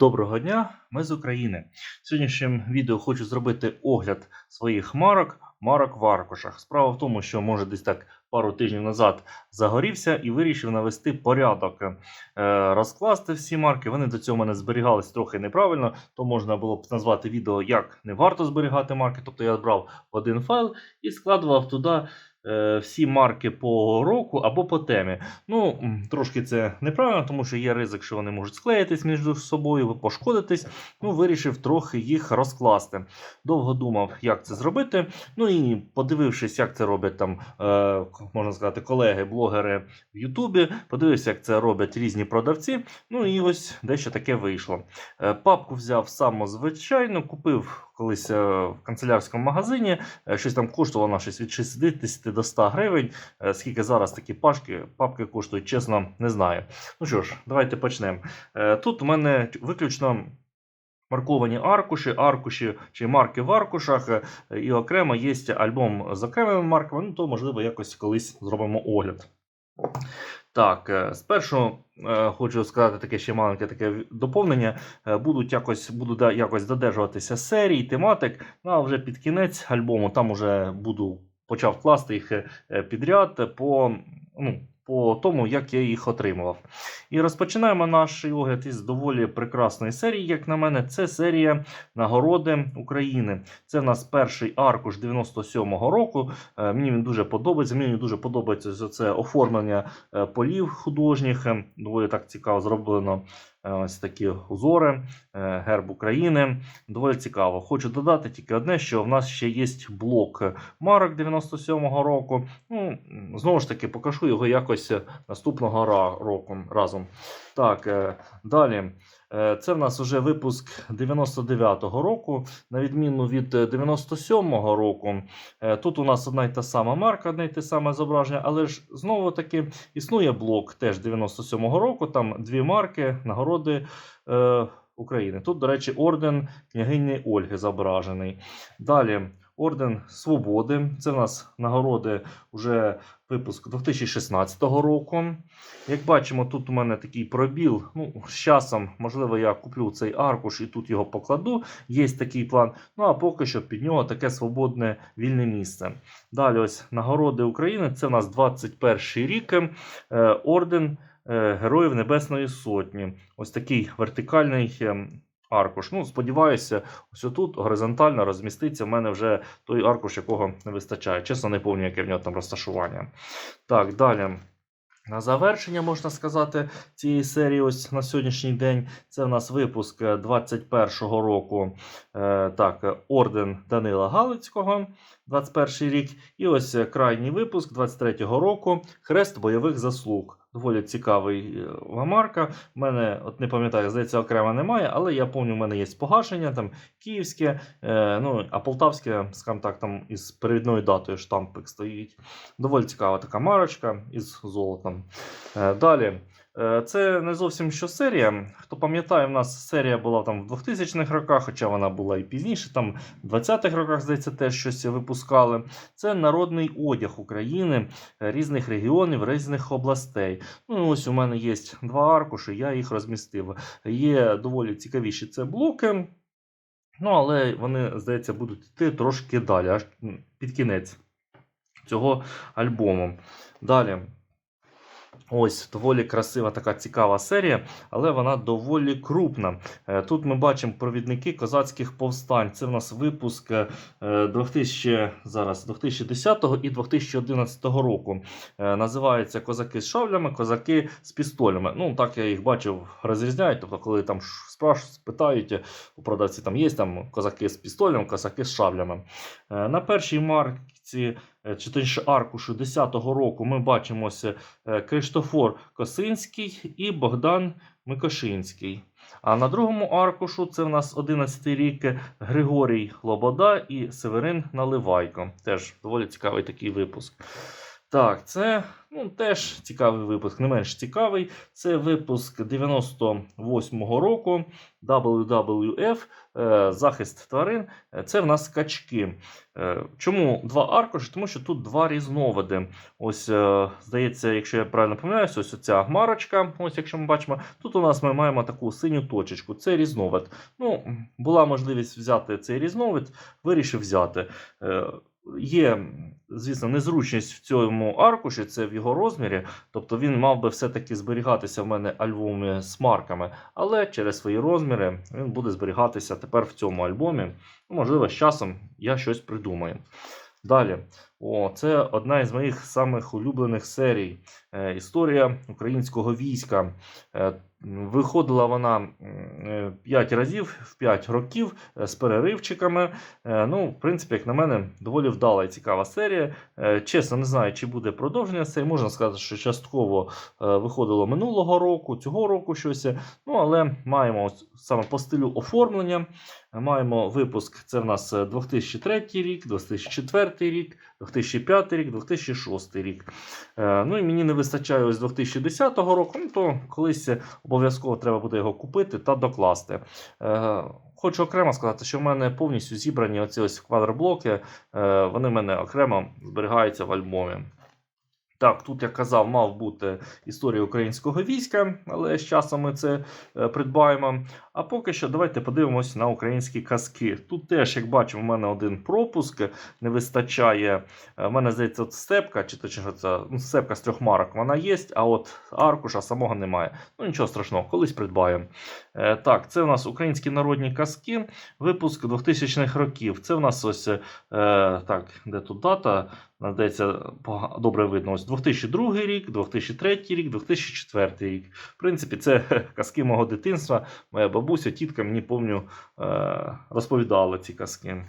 Доброго дня, ми з України. В сьогоднішньому відео хочу зробити огляд своїх марок, марок в аркушах. Справа в тому, що може десь так пару тижнів назад загорівся і вирішив навести порядок, е, розкласти всі марки. Вони до цього мене зберігались трохи неправильно, то можна було б назвати відео, як не варто зберігати марки. Тобто я брав один файл і складував туди. Е, Всі марки по року або по темі. Ну, трошки це неправильно, тому що є ризик, що вони можуть склеїтись між собою, пошкодитись. Ну, вирішив трохи їх розкласти. Довго думав, як це зробити. Ну і подивившись, як це роблять там, е, можна сказати, колеги, блогери в Ютубі, подивився, як це роблять різні продавці. Ну і ось дещо таке вийшло. Е, папку взяв самозвичайно, купив колись в канцелярському магазині. Щось там коштувало на щось від 60 до 100 гривень. Е, Скільки зараз такі пашки, папки коштують, чесно, не знаю. Ну що ж, давайте почнемо. Е, Тут у мене виключно марковані аркуші, аркуші чи марки в аркушах, е, і окремо є альбом з окремими марками, ну то можливо якось колись зробимо огляд. Так, спершу хочу сказати таке ще маленьке таке доповнення. Будуть якось, буду якось додержуватися серій, тематик. Ну а вже під кінець альбому там уже буду почав класти їх е, е, підряд по, ну, по тому, як я їх отримував. І розпочинаємо наш огляд із доволі прекрасної серії, як на мене. Це серія Нагороди України. Це в нас перший аркуш 97-го року. Е, Мені він дуже подобається. Мені дуже подобається це оформлення полів художніх. Доволі так цікаво зроблено. Ось такі узори, е, герб України. Доволі цікаво. Хочу додати тільки одне, що в нас ще є блок марок 97-го року. Ну, знову ж таки, покажу його якось наступного року разом. Так, е, далі. Е, Це в нас вже випуск 99-го року, на відміну від е, 97-го року. Е, Тут у нас одна й та сама марка, одне й те саме зображення, але ж знову таки існує блок теж 97-го року. Там дві марки, нагороди е, України. Тут, до речі, орден княгині Ольги зображений. Далі. Орден Свободи. Це в нас нагороди вже випуск 2016 року. Як бачимо, тут у мене такий пробіл. Ну, з часом, можливо, я куплю цей аркуш і тут його покладу. Є такий план. Ну а поки що під нього таке свободне вільне місце. Далі, ось нагороди України. Це у нас 21 рік. Е, орден е, Героїв Небесної Сотні. Ось такий вертикальний. Аркуш. Ну, сподіваюся, ось тут горизонтально розміститься. в мене вже той аркуш, якого не вистачає. Чесно, не помню, яке в нього там розташування. Так, далі. На завершення можна сказати цієї серії, ось на сьогоднішній день. Це в нас випуск е, 21-го року. Е, так, е, орден Данила Галицького, 21 рік. І ось е, крайній випуск 23-го року. Хрест бойових заслуг. Доволі цікавий е, марка. У мене, от не пам'ятаю, здається, окремо немає, але я пам'ятаю, у мене є погашення, там київське, е, ну, а полтавське, скажімо так, там із перевідною датою штампик стоїть. Доволі цікава така марочка із золотом. Е, далі. Е, Це не зовсім що серія. Хто пам'ятає, в нас серія була там в 2000-х роках, хоча вона була і пізніше, там в 20-х роках, здається, теж щось випускали. Це народний одяг України е, різних регіонів, різних областей. Ну, ось у мене є два аркуші, я їх розмістив. Є доволі цікавіші це блоки. Ну, але вони, здається, будуть йти трошки далі, аж під кінець цього альбому. Далі. Ось доволі красива така цікава серія, але вона доволі крупна. Е, Тут ми бачимо провідники козацьких повстань. Це в нас випуск е, 2000, зараз, 2010 і 2011 року. Е, Називаються козаки з шавлями, козаки з пістолями. Ну, так я їх бачив, розрізняють. Тобто, коли там ш- спраш, питають у продавців, там є там козаки з пістолем, козаки з шавлями. Е, На першій марці, е, чи точніше аркушу 10-го року, ми бачимося е, Криштофор Косинський і Богдан Микошинський. А на другому аркушу це в нас 11 й рік Григорій Лобода і Северин Наливайко. Теж доволі цікавий такий випуск. Так, це ну, теж цікавий випуск, не менш цікавий. Це випуск 98-го року WWF е, захист тварин. Е, Це в нас качки. Е, Чому два аркуші? Тому що тут два різновиди. Ось, е, здається, якщо я правильно пам'ятаюся, ось ця марочка. Ось, якщо ми бачимо, тут у нас ми маємо таку синю точечку. Це різновид. Ну, була можливість взяти цей різновид, вирішив взяти. Е, Є, звісно, незручність в цьому аркуші, це в його розмірі. Тобто він мав би все-таки зберігатися в мене альбомі з марками, але через свої розміри він буде зберігатися тепер в цьому альбомі. Ну, можливо, з часом я щось придумаю. Далі, о, це одна із моїх самих улюблених серій. Е, історія українського війська. Е, Виходила вона 5 разів в 5 років е, з переривчиками. Е, Ну, в принципі, як на мене, доволі вдала і цікава серія. Е, Чесно, не знаю, чи буде продовження серії. Можна сказати, що частково е, виходило минулого року, цього року щось. Ну, але маємо саме по стилю оформлення. Е, Маємо випуск. Це в нас е, 2003 рік, 2004 рік, 2005 рік, 2006 рік. Е, Ну і мені не вистачає ось 2010 року, ну то колись обов'язково треба буде його купити та докласти. Е, Хочу окремо сказати, що в мене повністю зібрані оці ось квадроблоки, е, вони в мене окремо зберігаються в альбомі. Так, тут я казав, мав бути історія українського війська, але з часом ми це е, придбаємо. А поки що давайте подивимося на українські казки. Тут теж, як бачимо, в мене один пропуск не вистачає. Е, В мене здається, от степка, чи точніше це ну, степка з трьох марок, вона є, а от аркуша самого немає. Ну нічого страшного, колись придбаємо. Е, Так, це у нас українські народні казки, випуск 2000-х років. Це в нас ось е, так, де тут дата? Здається, добре видно. Ось 2002 рік, 2003 рік, 2004 рік. В принципі, це казки мого дитинства. Моя бабуся, тітка мені помню, е, розповідала ці казки.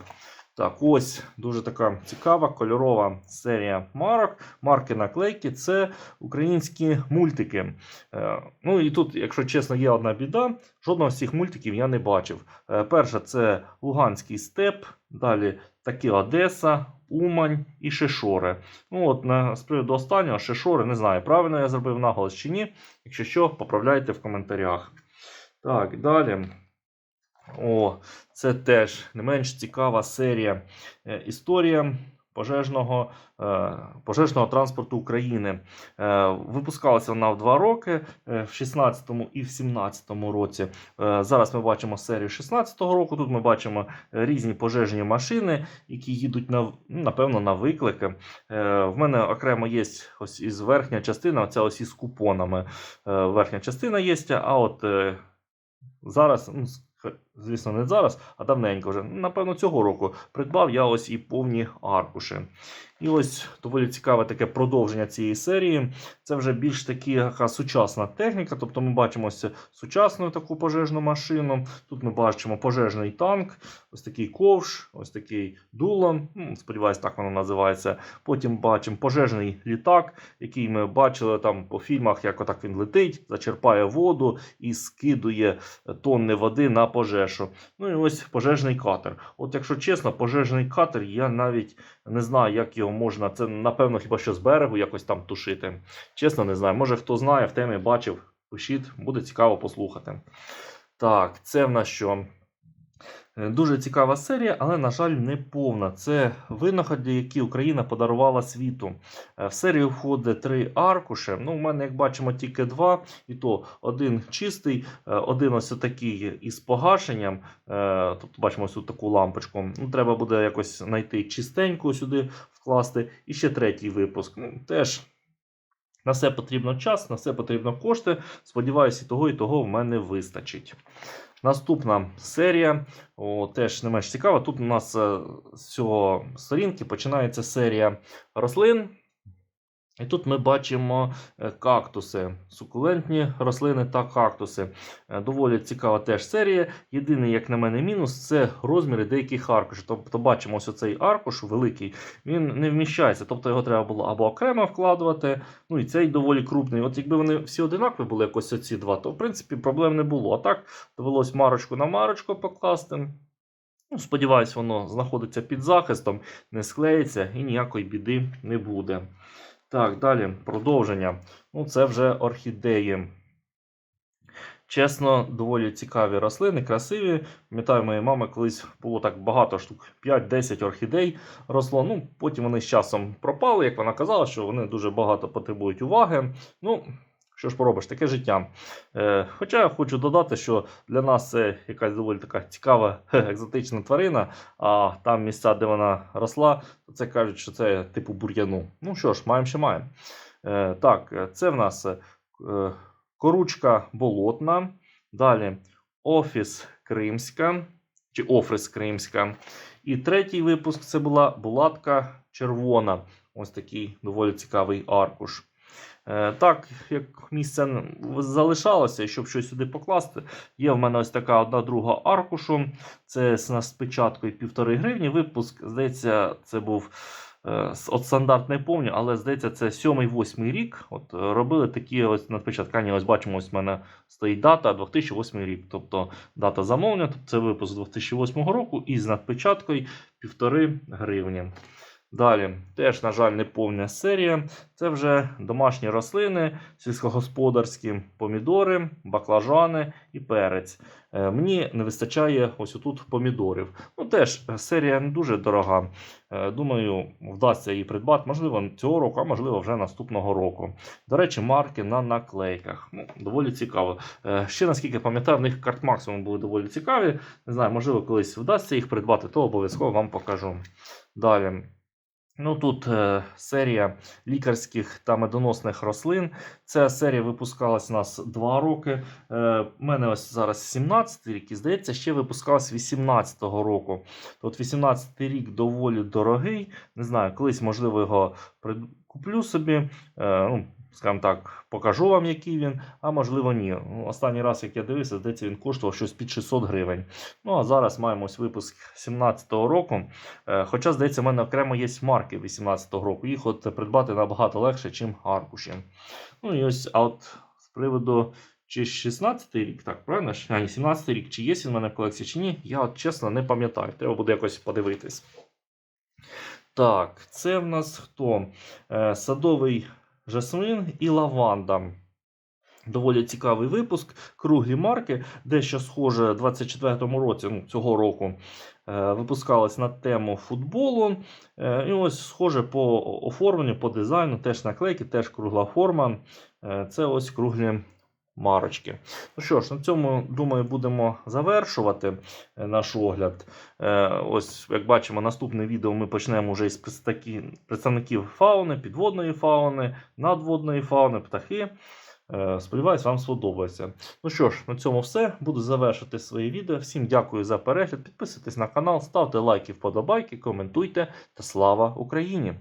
Так, ось дуже така цікава кольорова серія марок. Марки наклейки це українські мультики. Е, ну і тут, якщо чесно, є одна біда. Жодного з цих мультиків я не бачив. Е, перша це Луганський степ, далі таки Одеса, Умань і Шишори. Ну от на з приводу останнього Шишори, не знаю, правильно я зробив наголос чи ні. Якщо що, поправляйте в коментарях. Так, далі. О, це теж не менш цікава серія. Е, Історія пожежного, е, пожежного транспорту України. Е, Випускалася вона в два роки, е, в 16-му і в 17-му році. Зараз ми бачимо серію 16-го року. Тут ми бачимо різні пожежні машини, які їдуть на, ну, напевно, на виклики. В мене окремо є ось із верхня частина, оця ось із купонами. Верхня частина є, а от зараз, ну, звісно, не зараз, а давненько вже. Напевно, цього року придбав я ось і повні аркуші. І ось доволі цікаве таке продовження цієї серії. Це вже більш така сучасна техніка. Тобто ми бачимо ось сучасну таку пожежну машину. Тут ми бачимо пожежний танк, ось такий ковш, ось такий дуло. Ну, сподіваюсь, так воно називається. Потім бачимо пожежний літак, який ми бачили там по фільмах, як отак він летить, зачерпає воду і скидує тонни води на пожежу. Ну і ось пожежний катер. От якщо чесно, пожежний катер, я навіть не знаю, як його можна. Це напевно хіба що з берегу якось там тушити. Чесно, не знаю. Може хто знає, в темі бачив, пишіть, буде цікаво послухати. Так, це в нас що? Е, Дуже цікава серія, але, на жаль, не повна. Це винаходи, які Україна подарувала світу. Е, В серію входить три аркуші. Ну, у мене, як бачимо, тільки два. І то один чистий, е, один ось такий із погашенням. Тобто бачимо ось таку лампочку. Ну, треба буде якось знайти чистеньку сюди вкласти. І ще третій випуск. Ну, теж на все потрібно час, на все потрібно кошти. Сподіваюся, і того, і того в мене вистачить. Наступна серія о, теж не менш цікава. Тут у нас е, з цього сторінки починається серія рослин. І тут ми бачимо е, кактуси, сукулентні рослини та кактуси. Е, Доволі цікава теж серія. Єдиний, як на мене, мінус це розміри деяких аркушів. Тобто бачимо ось цей аркуш великий, він не вміщається. Тобто його треба було або окремо вкладувати. Ну і цей доволі крупний. От якби вони всі одинакові були, якось оці два, то в принципі проблем не було. А так довелось марочку на марочку покласти. Ну, сподіваюсь, воно знаходиться під захистом, не склеїться і ніякої біди не буде. Так, далі продовження. Ну, це вже орхідеї. Чесно, доволі цікаві рослини, красиві. Пам'ятаю, моєї мами колись було так багато штук, 5-10 орхідей росло. Ну, потім вони з часом пропали, як вона казала, що вони дуже багато потребують уваги. Ну, що ж поробиш, таке життя. Е, хоча я хочу додати, що для нас це якась доволі така цікава екзотична тварина, а там місця, де вона росла, то це кажуть, що це типу бур'яну. Ну що ж, маємо, що маємо. Е, так, е, це в нас е, коручка болотна. Далі офіс Кримська чи офрис Кримська. І третій випуск це була булатка червона. Ось такий доволі цікавий аркуш. Е, Так, як місце залишалося, щоб щось сюди покласти, є в мене ось така одна друга аркушу. Це з з печаткою півтори гривні. Випуск, здається, це був е, от стандарт не помню, але здається, це сьомий-восьмий рік. От е, робили такі ось на печатканні, ось бачимо, ось в мене стоїть дата 2008 рік. Тобто дата замовлення, тобто це випуск 2008 року із надпечаткою півтори гривні. Далі, теж, на жаль, не повна серія. Це вже домашні рослини, сільськогосподарські помідори, баклажани і перець. Е, мені не вистачає ось отут помідорів. Ну, теж е, серія не дуже дорога. Е, думаю, вдасться її придбати, можливо, цього року, а можливо, вже наступного року. До речі, марки на наклейках. Ну, доволі цікаво. Ще наскільки пам'ятаю, в них карт максимум були доволі цікаві. Не знаю, можливо, колись вдасться їх придбати, то обов'язково вам покажу. Далі. Ну, тут е, серія лікарських та медоносних рослин. Ця серія випускалась у нас 2 роки. Е, У мене ось зараз 17 рік, і здається, ще випускалась 18-го року. От 18-й рік доволі дорогий. Не знаю, колись, можливо, його куплю собі. Е, ну, скажімо так, покажу вам, який він, а можливо, ні. Ну, Останній раз, як я дивився, здається, він коштував щось під 600 гривень. Ну, а зараз маємо ось випуск 17-го року. Е, Хоча, здається, в мене окремо є марки 18-го року. Їх от придбати набагато легше, ніж аркуші. Ну і ось, а от з приводу. Чи 16-й рік, так, правильно? А, ні, 17-й рік, чи є він в мене в колекції, чи ні, я от чесно не пам'ятаю. Треба буде якось подивитись. Так, це в нас хто? Е, садовий жасмин і лаванда. Доволі цікавий випуск. Круглі марки, дещо схоже в 24-му році, ну, цього року, випускалась на тему футболу. Е, і ось схоже по оформленню, по дизайну, теж наклейки, теж кругла форма. Е, це ось круглі марочки. Ну що ж, на цьому, думаю, будемо завершувати е, наш огляд. Е, Ось, як бачимо, наступне відео ми почнемо вже із представників фауни, підводної фауни, надводної фауни, птахи. Е, Сподіваюсь, вам сподобається. Ну що ж, на цьому все. Буду завершити своє відео. Всім дякую за перегляд. Підписуйтесь на канал, ставте лайки, вподобайки, коментуйте та слава Україні!